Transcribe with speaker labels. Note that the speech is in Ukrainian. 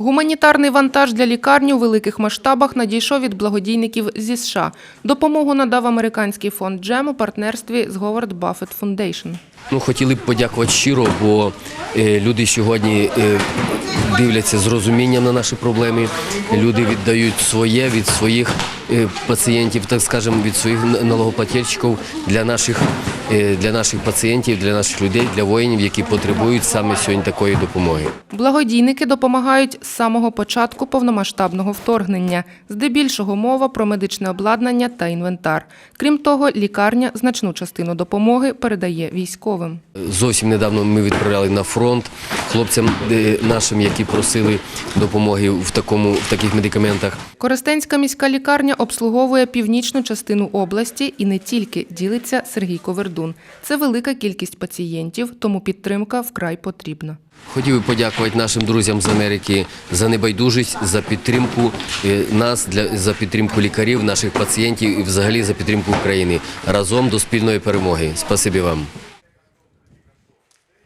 Speaker 1: Гуманітарний вантаж для лікарні у великих масштабах надійшов від благодійників зі США. Допомогу надав американський фонд Джем у партнерстві з Говард Баффет Фундейшн.
Speaker 2: Ну, хотіли б подякувати щиро, бо е, люди сьогодні е, дивляться з розумінням на наші проблеми. Люди віддають своє від своїх е, пацієнтів, так скажемо, від своїх налогоплательщиків для наших, для наших пацієнтів, для наших людей, для воїнів, які потребують саме сьогодні такої допомоги.
Speaker 1: Благодійники допомагають з самого початку повномасштабного вторгнення. Здебільшого мова про медичне обладнання та інвентар. Крім того, лікарня значну частину допомоги передає військовим.
Speaker 2: Зовсім недавно ми відправляли на фронт хлопцям е, нашим, які просили допомоги в такому в таких медикаментах.
Speaker 1: Коростенська міська лікарня обслуговує північну частину області і не тільки ділиться Сергій Ковердун. Це велика кількість пацієнтів, тому підтримка вкрай потрібна.
Speaker 2: Хотів би подякувати нашим друзям з Америки за небайдужість, за підтримку е, нас, для за підтримку лікарів, наших пацієнтів і взагалі за підтримку України разом до спільної перемоги. Спасибі вам.